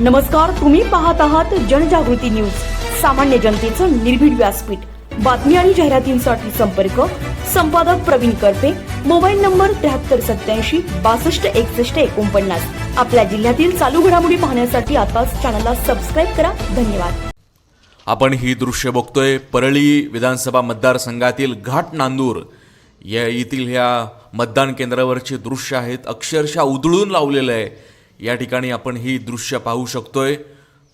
नमस्कार तुम्ही पाहत आहात जनजागृती न्यूज. सामान्य जनतेचं निर्भीड व्यासपीठ. बातमी आणि जाहिरातींसाठी संपर्क संपादक प्रवीण करपे मोबाईल नंबर त्र्याहत्तर सत्याऐंशी बासष्ट एकसष्ट एकोणपन्नास. आपल्या जिल्ह्यातील चालू घडामोडी पाहण्यासाठी आताच चॅनलला सबस्क्राईब करा. धन्यवाद. आपण ही दृश्य बघतोय परळी विधानसभा मतदारसंघातील घाट नांदूर. या येथील ह्या मतदान केंद्रावरचे दृश्य आहेत अक्षरशः उधळून लावलेलं आहे. या ठिकाणी आपण ही दृश्य पाहू शकतोय.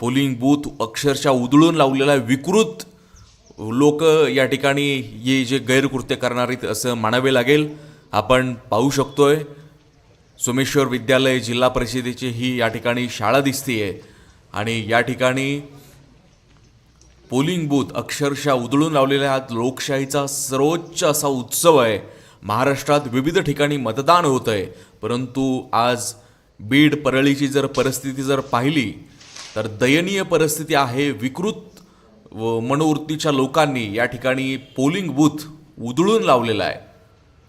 पोलिंग बूथ अक्षरशः उधळून लावलेला आहे. विकृत लोक या ठिकाणी हे जे गैरकृत्य करणारीत असं म्हणावे लागेल. आपण पाहू शकतोय. सोमेश्वर विद्यालय जिल्हा परिषदेची ही या ठिकाणी शाळा दिसतीये. आणि या ठिकाणी पोलिंग बूथ अक्षरशः उधळून लावलेला हा लोकशाहीचा सर्वोच्च असा उत्सव आहे. महाराष्ट्रात विविध ठिकाणी मतदान होत आहे परंतु आज बीड परळीची जर परिस्थिती जर पाहिली तर दयनीय परिस्थिती आहे विकृत व मनोवृत्तीच्या लोकांनी या ठिकाणी पोलिंग बूथ उधळून लावलेलं आहे.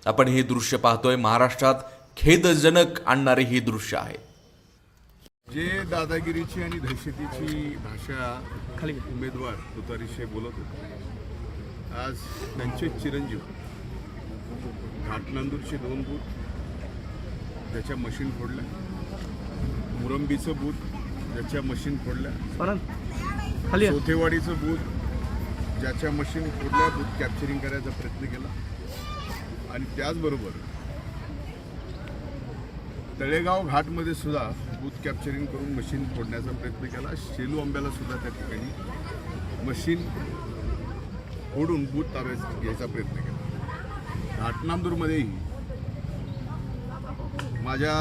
आपण हे दृश्य पाहतोय महाराष्ट्रात खेदजनक आणणारे हे दृश्य आहे. जे दादागिरीची आणि दहशतीची भाषा उमेदवार तुतारीशे बोलत होते आज त्यांचे चिरंजीव घाटनांदूरचे दोन बूथ त्याच्या मशीन फोडल्या. मुरंबीचं बूथ ज्याच्या मशीन फोडल्या. खाली या. चौथेवाडीचं बूथ ज्याच्या मशीन फोडल्या बूथ कॅप्चरिंग करायचा प्रयत्न केला. आणि त्याचबरोबर तळेगाव घाटमध्ये सुद्धा बूथ कॅप्चरिंग करून मशीन फोडण्याचा प्रयत्न केला. शेलू आंब्याला सुद्धा त्या ठिकाणी मशीन फोडून बूथ ताब्यात घ्यायचा प्रयत्न केला. घाटनांदूरमध्येही माझ्या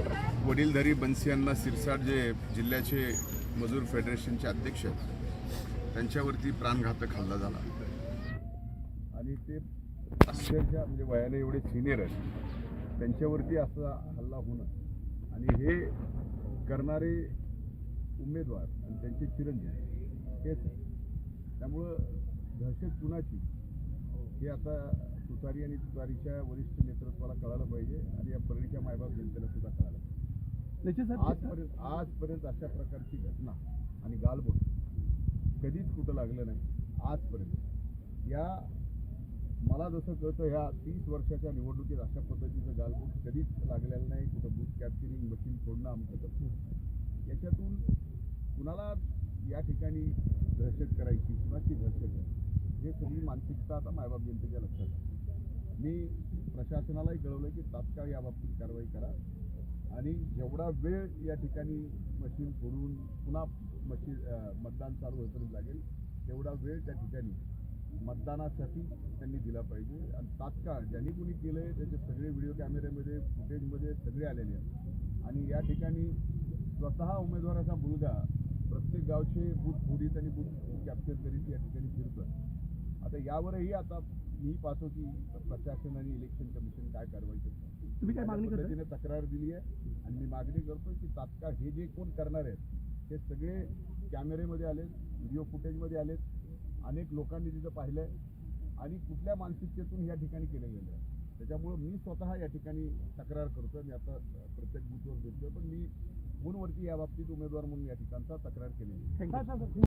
वडीलधारी बन्सियांना सिरसाट जे जिल्ह्याचे मजूर फेडरेशनचे अध्यक्ष आहेत त्यांच्यावरती प्राणघातक हल्ला झाला. आणि ते अक्षरशः म्हणजे वयाने एवढे सिनियर आहेत. त्यांच्यावरती असा हल्ला होणं आणि हे करणारे उमेदवार आणि त्यांचे चिरंजीव हेच त्यामुळं दहशत कुणाची? हे आता तुतारी आणि तुतारीच्या वरिष्ठ नेतृत्वाला कळालं पाहिजे आणि या परळीच्या मायबाप जनतेला सुद्धा कळालं पाहिजे. आजपर्यंत आजपर्यंत अशा प्रकारची घटना आणि गालबोट कधीच कुठं लागलं नाही. आजपर्यंत. या मला जसं कळतं ह्या तीस वर्षाच्या निवडणुकीत अशा पद्धतीचं गालबोट कधीच लागलेलं नाही. कुठं बूथ कॅप्चरिंग मशीन फोडणं आमचं तसं याच्यातून कुणाला या ठिकाणी दहशत करायची कुणाची दहशत आहे? हे सगळी मानसिकता आता मायबाप जनतेच्या लक्षात आहे. मी प्रशासनालाही कळवलं की तात्काळ याबाबतीत कारवाई करा. आणि जेवढा वेळ या ठिकाणी मशीन फोडून पुन्हा मशीन मतदान चालू होईपर्यंत लागेल तेवढा वेळ त्या ठिकाणी मतदानासाठी त्यांनी दिला पाहिजे. आणि तात्काळ ज्यांनी कोणी केलं आहे त्याचे सगळे व्हिडिओ कॅमेऱ्यामध्ये फुटेजमध्ये सगळे आलेले आहेत. आणि या ठिकाणी स्वतः उमेदवाराचा मुलगा प्रत्येक गावचे बूथ फोडीत आणि बूथ कॅप्चर करीत या ठिकाणी फिरतात आता यावरही आता मी पाहतो की प्रशासन आणि इलेक्शन कमिशन काय कारवाई करतं तुम्ही काय मागणी? पद्धतीने तक्रार दिली आहे. आणि मी मागणी करतो की तात्काळ हे जे कोण करणार आहेत हे सगळे कॅमेरेमध्ये आलेत व्हिडिओ फुटेजमध्ये आलेत. अनेक लोकांनी तिथं पाहिलंय. आणि कुठल्या मानसिकतेतून या ठिकाणी केलं गेलं आहे त्याच्यामुळं मी स्वतः या ठिकाणी तक्रार करतोय. मी आता प्रत्येक बूथवर भेटतोय. पण मी फोनवरती या बाबतीत उमेदवार म्हणून या ठिकाणचा तक्रार केलेली आहे. थँक्यू